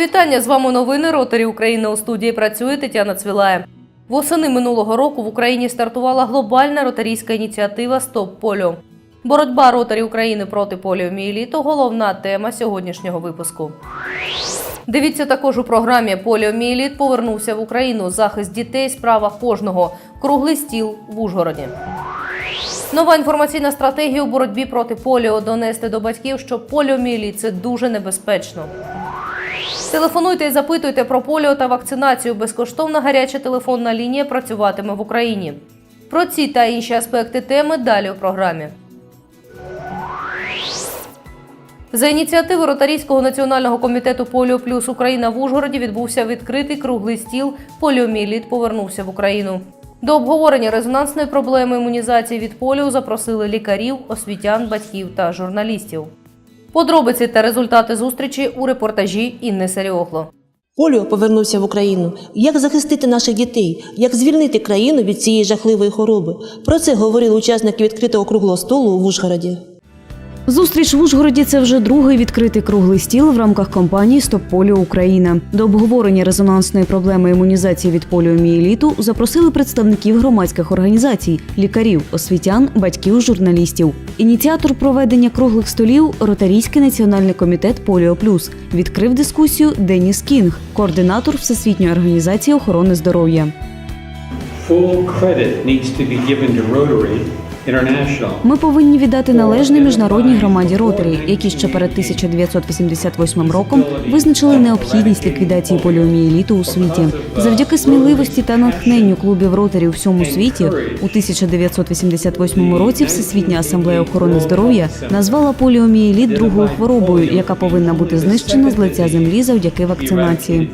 Вітання з вами новини Ротарі України у студії працює Тетяна Цвілає. Восени минулого року в Україні стартувала глобальна ротарійська ініціатива Стоп поліо. Боротьба ротарі України проти поліомієліту – головна тема сьогоднішнього випуску. Дивіться також у програмі Поліомієліт повернувся в Україну. Захист дітей справа кожного. Круглий стіл в Ужгороді. Нова інформаційна стратегія у боротьбі проти поліо донести до батьків, що поліомієліт – це дуже небезпечно. Телефонуйте і запитуйте про поліо та вакцинацію. Безкоштовна гаряча телефонна лінія працюватиме в Україні. Про ці та інші аспекти теми далі у програмі. За ініціативи Ротарійського національного комітету Поліо Плюс Україна в Ужгороді відбувся відкритий круглий стіл Поліоміліт повернувся в Україну. До обговорення резонансної проблеми імунізації від поліо запросили лікарів, освітян, батьків та журналістів. Подробиці та результати зустрічі у репортажі Інни Серіогло. Поліо повернувся в Україну. Як захистити наших дітей? Як звільнити країну від цієї жахливої хвороби? Про це говорили учасники відкритого круглого столу в Ужгороді. Зустріч в Ужгороді це вже другий відкритий круглий стіл в рамках кампанії Стоп поліо Україна. До обговорення резонансної проблеми імунізації від поліомієліту запросили представників громадських організацій, лікарів, освітян, батьків, журналістів. Ініціатор проведення круглих столів Ротарійський національний комітет Поліо Плюс відкрив дискусію Деніс Кінг, координатор Всесвітньої організації охорони здоров'я. Full credit needs to be given to Rotary. Ми повинні віддати належне міжнародній громаді Ротарі, які ще перед 1988 роком визначили необхідність ліквідації поліомієліту у світі. Завдяки сміливості та натхненню клубів Ротарі у всьому світі у 1988 році Всесвітня асамблея охорони здоров'я назвала поліомієліт другою хворобою, яка повинна бути знищена з лиця землі завдяки вакцинації.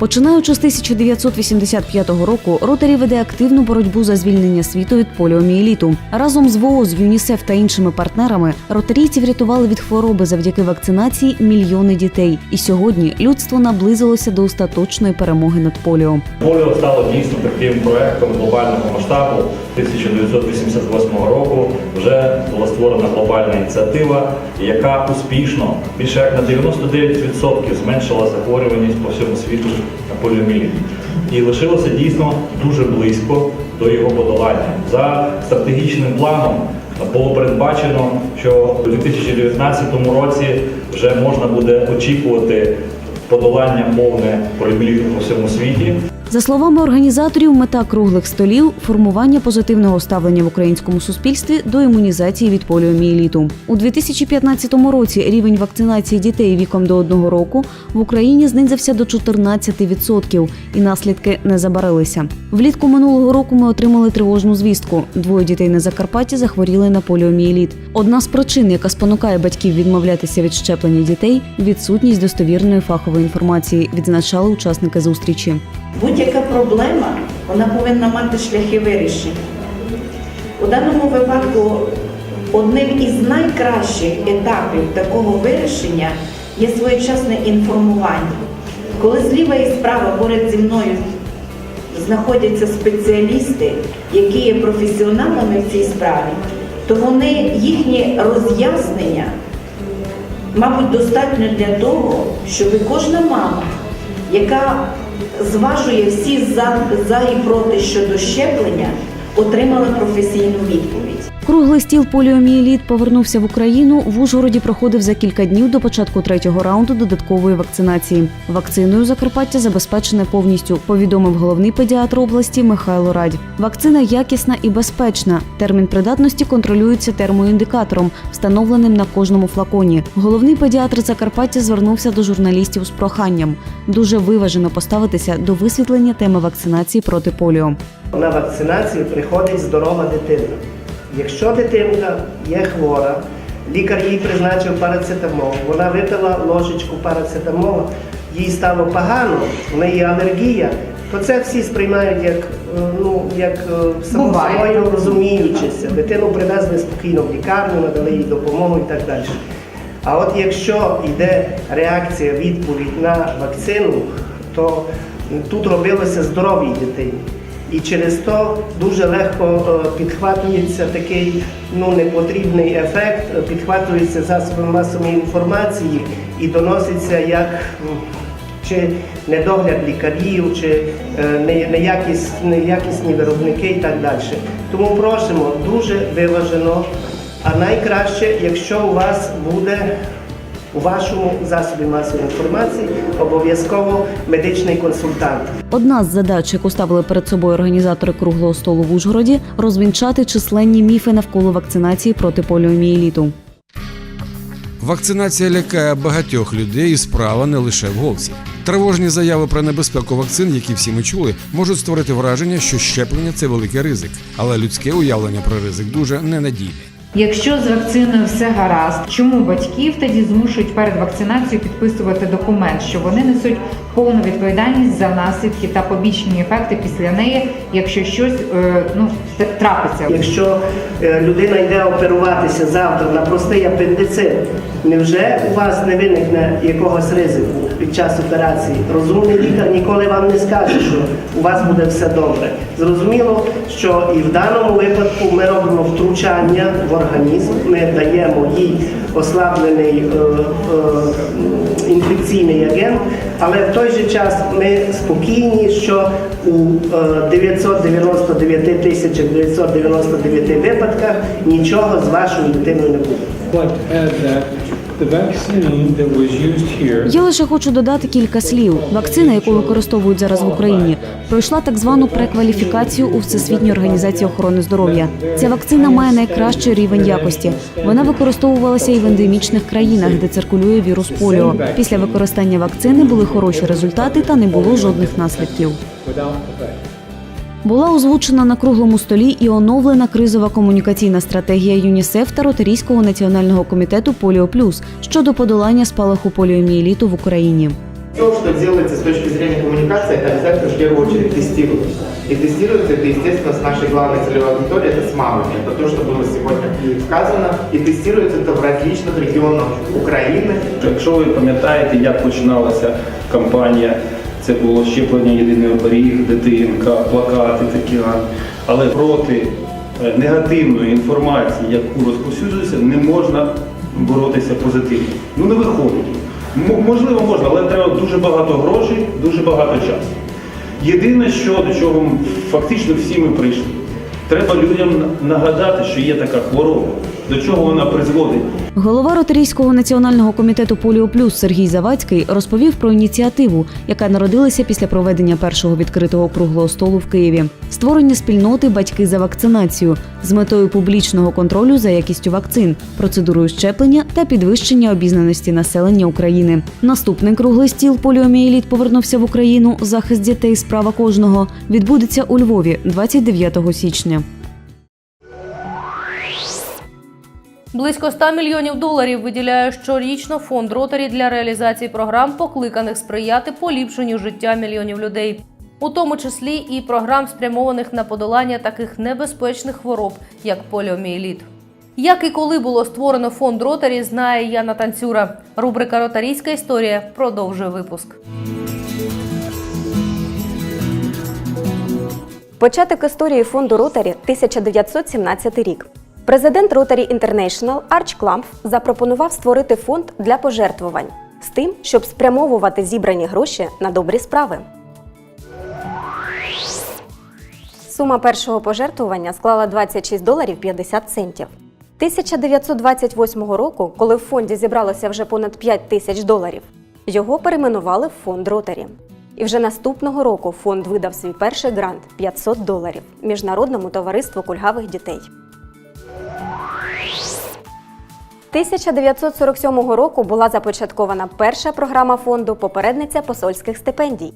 Починаючи з 1985 року, Ротарі веде активну боротьбу за звільнення світу від поліомієліту. Разом з ВООЗ, ЮНІСЕФ та іншими партнерами ротарійці врятували від хвороби завдяки вакцинації мільйони дітей. І сьогодні людство наблизилося до остаточної перемоги над поліо. Поліо стало дійсно таким проектом глобального масштабу. 1988 року вже була створена глобальна ініціатива, яка успішно більше як на 99% зменшила захворюваність по всьому світу на. І лишилося дійсно дуже близько до його подолання. За стратегічним планом було передбачено, що у 2019 році вже можна буде очікувати подолання повне поліомієліту по всьому світі. За словами організаторів, мета круглих столів формування позитивного ставлення в українському суспільстві до імунізації від поліомієліту. У 2015 році рівень вакцинації дітей віком до одного року в Україні знизився до 14%, і наслідки не забарилися. Влітку минулого року ми отримали тривожну звістку. Двоє дітей на Закарпатті захворіли на поліомієліт. Одна з причин, яка спонукає батьків відмовлятися від щеплення дітей, відсутність достовірної фахової інформації, відзначали учасники зустрічі. Будь-яка проблема вона повинна мати шляхи вирішення. У даному випадку одним із найкращих етапів такого вирішення є своєчасне інформування. Коли зліва і справа поряд зі мною знаходяться спеціалісти, які є професіоналами в цій справі, то вони їхні роз'яснення, мабуть, достатньо для того, щоб кожна мама, яка зважує всі за, за і проти щодо щеплення, отримала професійну відповідь. Круглий стіл поліомієліт повернувся в Україну. В Ужгороді проходив за кілька днів до початку третього раунду додаткової вакцинації. Вакциною Закарпаття забезпечене повністю, повідомив головний педіатр області Михайло Радь. Вакцина якісна і безпечна. Термін придатності контролюється термоіндикатором, встановленим на кожному флаконі. Головний педіатр Закарпаття звернувся до журналістів з проханням дуже виважено поставитися до висвітлення теми вакцинації проти поліо. На вакцинацію приходить здорова дитина. Якщо дитинка є хвора, лікар їй призначив парацетамол, вона випила ложечку парацетамола, їй стало погано, в неї алергія, то це всі сприймають як, е, ну, як е, само собою розуміючися. Дитину привезли спокійно в лікарню, надали їй допомогу і так далі. А от якщо йде реакція, відповідь на вакцину, то тут робилося здоровій дитині. І через то дуже легко е, підхватується такий ну, непотрібний ефект, е, підхватується засобами масової інформації і доноситься як чи недогляд лікарів, чи е, неякісні виробники і так далі. Тому просимо дуже виважено, а найкраще, якщо у вас буде у вашому засобі масової інформації обов'язково медичний консультант. Одна з задач, яку ставили перед собою організатори круглого столу в Ужгороді, розвінчати численні міфи навколо вакцинації проти поліомієліту. Вакцинація лякає багатьох людей і справа не лише в голосі. Тривожні заяви про небезпеку вакцин, які всі ми чули, можуть створити враження, що щеплення це великий ризик, але людське уявлення про ризик дуже ненадійне. Якщо з вакциною все гаразд, чому батьків тоді змушують перед вакцинацією підписувати документ, що вони несуть повну відповідальність за наслідки та побічні ефекти після неї, якщо щось е, ну трапиться? Якщо е, людина йде оперуватися завтра на простий апендицит, невже у вас не виникне якогось ризику під час операції? Розумний лікар ніколи вам не скаже, що у вас буде все добре. Зрозуміло, що і в даному випадку ми робимо втручання в організм, ми даємо їй ослаблений е, е, інфекційний агент, але в той же час ми спокійні, що у е, 999 тисячах 999 випадках нічого з вашою дитиною не буде. Я лише хочу додати кілька слів. Вакцина, яку використовують зараз в Україні, пройшла так звану прекваліфікацію у Всесвітній організації охорони здоров'я. Ця вакцина має найкращий рівень якості. Вона використовувалася і в ендемічних країнах, де циркулює вірус поліо. Після використання вакцини були хороші результати та не було жодних наслідків. without effect. Була озвучена на круглому столі і оновлена кризова комунікаційна стратегія ЮНІСЕФ та Ротарійського національного комітету Поліо Плюс щодо подолання спалаху поліомієліту в Україні. Все, что делается с точки зрения коммуникации, это обязательно в первую очередь тестируется. И тестируется это, естественно, с нашей главной целевой аудиторией, это с мамами. Это то, что было сегодня сказано. И тестируется это в различных регионах Украины. Якщо ви пам'ятаєте, як починалася кампанія, це було щеплення єдиний оберіг, дитинка, плакати такі. Але проти е, негативної інформації, яку розповсюджується, не можна боротися позитивно. Ну не виходить. Можливо, можна, але треба дуже багато грошей, дуже багато часу. Єдине, що до чого фактично всі ми прийшли. Треба людям нагадати, що є така хвороба, до чого вона призводить. Голова Ротарійського національного комітету Поліо Плюс Сергій Завадський розповів про ініціативу, яка народилася після проведення першого відкритого круглого столу в Києві. Створення спільноти Батьки за вакцинацію з метою публічного контролю за якістю вакцин, процедурою щеплення та підвищення обізнаності населення України. Наступний круглий стіл поліомієліт повернувся в Україну. Захист дітей справа кожного відбудеться у Львові 29 січня. Близько 100 мільйонів доларів виділяє щорічно фонд Ротарі для реалізації програм, покликаних сприяти поліпшенню життя мільйонів людей, у тому числі і програм, спрямованих на подолання таких небезпечних хвороб, як поліомієліт. Як і коли було створено фонд Ротарі, знає Яна Танцюра. Рубрика Ротарійська історія продовжує випуск. Початок історії фонду Ротарі 1917 рік. Президент Rotary International Арч Кламф запропонував створити фонд для пожертвувань з тим, щоб спрямовувати зібрані гроші на добрі справи. Сума першого пожертвування склала 26 доларів 50 центів. 1928 року, коли в фонді зібралося вже понад 5 тисяч доларів, його перейменували в фонд Ротарі. І вже наступного року фонд видав свій перший грант 500 доларів Міжнародному товариству кульгавих дітей. 1947 року була започаткована перша програма фонду Попередниця посольських стипендій.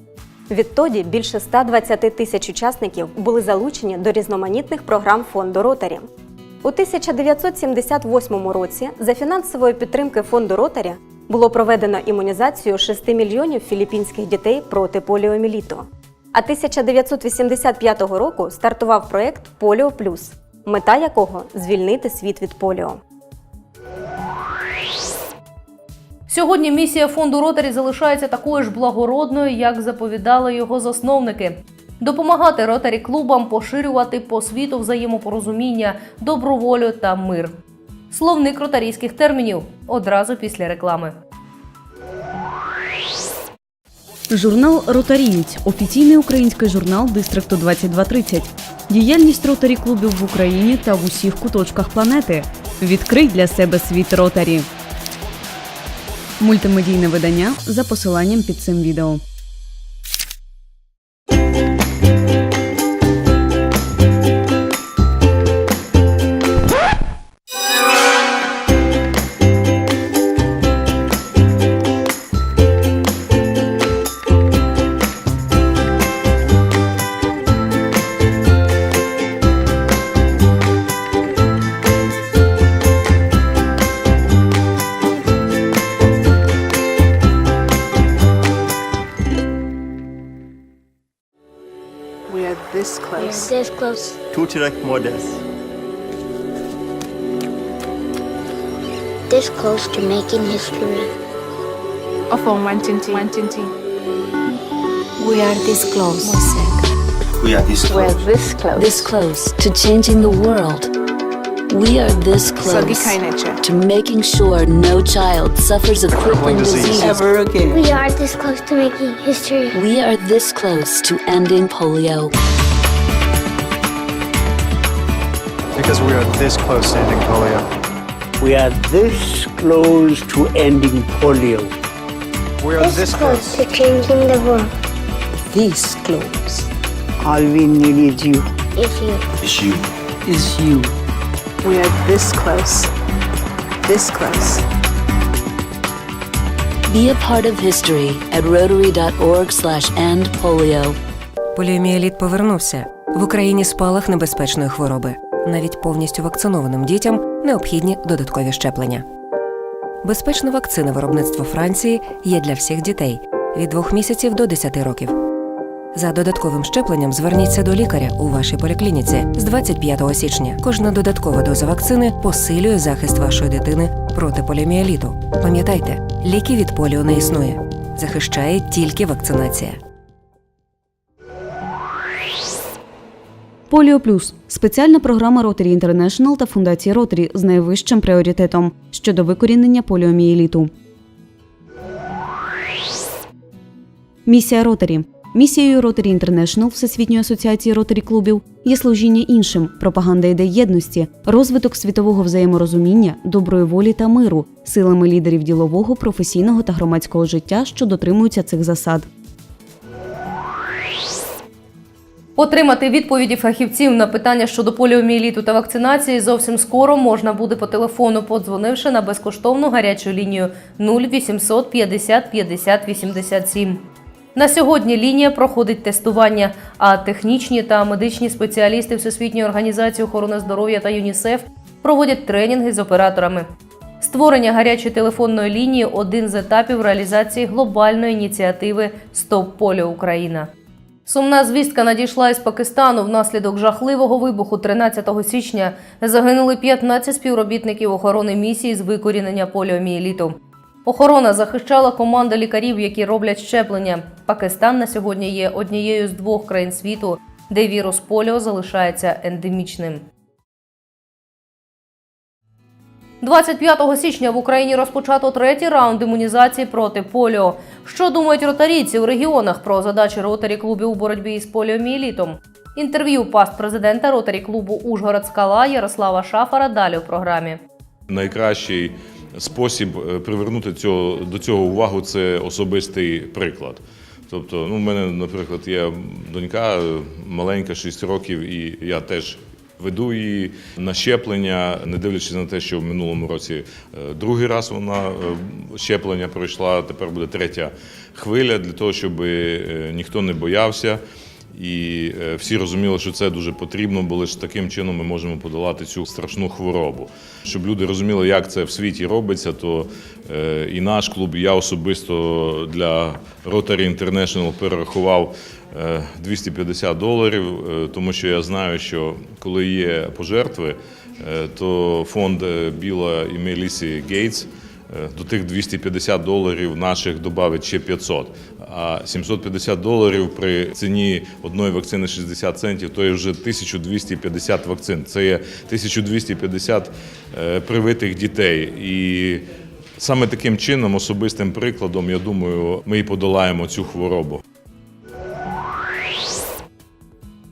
Відтоді більше 120 тисяч учасників були залучені до різноманітних програм фонду Ротарі. У 1978 році за фінансової підтримки фонду Ротарі було проведено імунізацію 6 мільйонів філіппінських дітей проти поліоміліту. А 1985 року стартував проект Поліо Плюс, мета якого звільнити світ від поліо. Сьогодні місія фонду Ротарі залишається такою ж благородною, як заповідали його засновники. допомагати ротарі клубам поширювати по світу взаємопорозуміння, доброволю та мир. Словник ротарійських термінів одразу після реклами. Журнал Ротарієць офіційний український журнал Дистрикту 2230. Діяльність ротарі клубів в Україні та в усіх куточках планети. Відкрий для себе світ ротарі. Мультимедійне видання за посиланням під цим відео. Close. Tutirek Modes. This close to making history. Of all Wantinti. Wantinti. We are this close. We are this We're this close. This close to changing the world. We are this close to making sure no child suffers a crippling disease ever again. We are this close to making history. We are this close to ending polio. Because we are this close to ending polio. We are this close to ending polio. We are this close. to changing the world. This close All we need is you. If you It's you. is you. We are this close. This close. Be a part of history at rotary.org slash end polio. Поліомієліт повернувся. В Україні спалах небезпечної хвороби. Навіть повністю вакцинованим дітям необхідні додаткові щеплення. Безпечна вакцина виробництва Франції є для всіх дітей від 2 місяців до 10 років. За додатковим щепленням зверніться до лікаря у вашій поліклініці з 25 січня. Кожна додаткова доза вакцини посилює захист вашої дитини проти поліомієліту. Пам'ятайте, ліки від поліо не існує. Захищає тільки вакцинація. Поліо Плюс спеціальна програма Ротарі Інтернешнл та фундації Ротарі з найвищим пріоритетом щодо викорінення поліомієліту. Місія Ротарі. Місією Ротарі Інтернешнл Всесвітньої асоціації Ротарі клубів є служіння іншим, пропаганда ідей єдності, розвиток світового взаєморозуміння, доброї волі та миру, силами лідерів ділового, професійного та громадського життя, що дотримуються цих засад. Отримати відповіді фахівців на питання щодо поліомієліту та вакцинації зовсім скоро можна буде по телефону, подзвонивши на безкоштовну гарячу лінію 0800 50 50 87. На сьогодні лінія проходить тестування, а технічні та медичні спеціалісти Всесвітньої організації охорони здоров'я та ЮНІСЕФ проводять тренінги з операторами. Створення гарячої телефонної лінії один з етапів реалізації глобальної ініціативи Стоп поліо Україна. Сумна звістка надійшла із Пакистану. Внаслідок жахливого вибуху 13 січня загинули 15 співробітників охорони місії з викорінення поліомієліту. Охорона захищала команда лікарів, які роблять щеплення. Пакистан на сьогодні є однією з двох країн світу, де вірус поліо залишається ендемічним. 25 січня в Україні розпочато третій раунд імунізації проти поліо. Що думають ротарійці в регіонах про задачі ротарі клубів у боротьбі із поліомієлітом? Інтерв'ю паст президента ротарі клубу Ужгород Скала Ярослава Шафара далі в програмі. Найкращий спосіб е, привернути цього, до цього увагу це особистий приклад. Тобто, ну, в мене, наприклад, є донька е, маленька, 6 років, і я теж веду її на щеплення, не дивлячись на те, що в минулому році е, другий раз вона е, щеплення пройшла, тепер буде третя хвиля для того, щоб е, ніхто не боявся. І е, всі розуміли, що це дуже потрібно, бо лише таким чином ми можемо подолати цю страшну хворобу. Щоб люди розуміли, як це в світі робиться, то е, і наш клуб, і я особисто для Rotary International перерахував е, 250 доларів, е, тому що я знаю, що коли є пожертви, то фонд Біла і Мелісі Гейтс До тих 250 доларів наших додавить ще 500. А 750 доларів при ціні одної вакцини 60 центів, то є вже 1250 вакцин. Це є 1250 е, привитих дітей. І саме таким чином, особистим прикладом, я думаю, ми і подолаємо цю хворобу.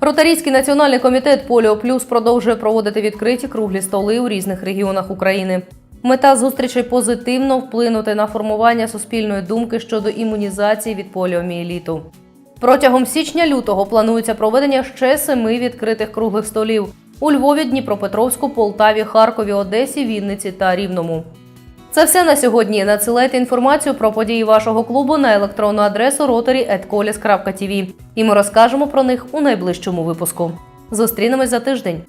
Ротарійський національний комітет Поліо Плюс продовжує проводити відкриті круглі столи у різних регіонах України. Мета зустрічей позитивно вплинути на формування суспільної думки щодо імунізації від поліомієліту. Протягом січня-лютого планується проведення ще семи відкритих круглих столів у Львові, Дніпропетровську, Полтаві, Харкові, Одесі, Вінниці та Рівному. Це все на сьогодні. Надсилайте інформацію про події вашого клубу на електронну адресу rotary.colis.tv і ми розкажемо про них у найближчому випуску. Зустрінемось за тиждень.